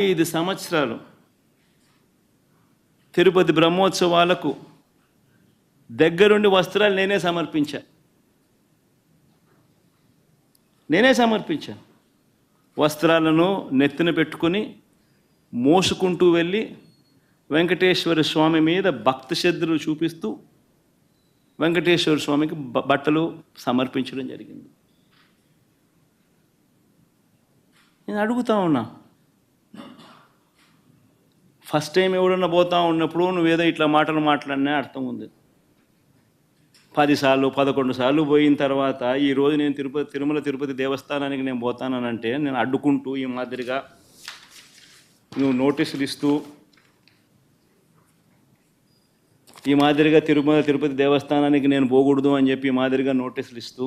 ఐదు సంవత్సరాలు తిరుపతి బ్రహ్మోత్సవాలకు దగ్గరుండి వస్త్రాలు నేనే సమర్పించా. నేనే సమర్పించా. వస్త్రాలను నెత్తిన పెట్టుకుని మోసుకుంటూ వెళ్ళి వెంకటేశ్వర స్వామి మీద భక్తి శ్రద్ధలు చూపిస్తూ వెంకటేశ్వర స్వామికి బట్టలు సమర్పించడం జరిగింది. నేను అడుగుతా ఉన్నా ఫస్ట్ టైం ఎవడన్నా పోతా ఉన్నప్పుడు నువ్వేదో ఇట్లా మాటలు మాట్లాడినా అర్థం ఉంది. పదిసార్లు పదకొండు సార్లు పోయిన తర్వాత ఈరోజు నేను తిరుపతి తిరుమల తిరుపతి దేవస్థానానికి నేను పోతానంటే నేను అడ్డుకుంటూ ఈ మాదిరిగా నువ్వు నోటీసులు ఇస్తూ ఈ మాదిరిగా తిరుమల తిరుపతి దేవస్థానానికి నేను పోకూడదు అని చెప్పి ఈ మాదిరిగా నోటీసులు ఇస్తూ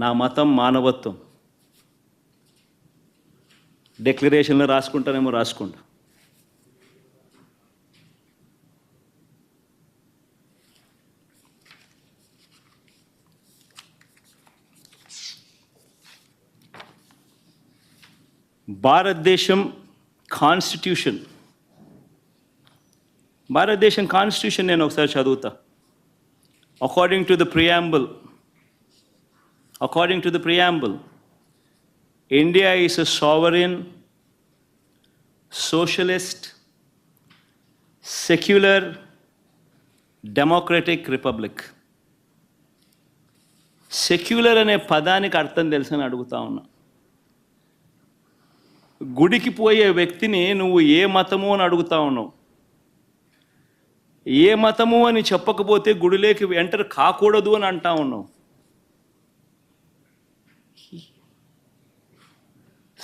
నా మతం మానవత్వం. డిక్లరేషన్లో రాసుకుంటానేమో రాసుకుంటా. భారతదేశం కాన్స్టిట్యూషన్. భారతదేశం కాన్స్టిట్యూషన్ నేను ఒకసారి చదువుతా. According to the preamble according to the preamble, India is a sovereign, socialist, secular, democratic republic. Secular అనే పదానికి అర్థం తెలుసని అడుగుతా ఉన్నా. గుడికి పోయే వ్యక్తిని నువ్వు ఏ మతము అని అడుగుతా ఉన్నావు? ఏ మతము అని చెప్పకపోతే గుడిలోకి ఎంటర్ కాకూడదు అని అంటా ఉన్నావు?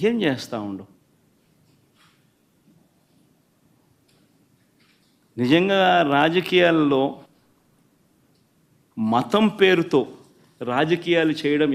ఏం చేస్తా ఉండు నిజంగా రాజకీయాల్లో మతం పేరుతో రాజకీయాలు చేయడం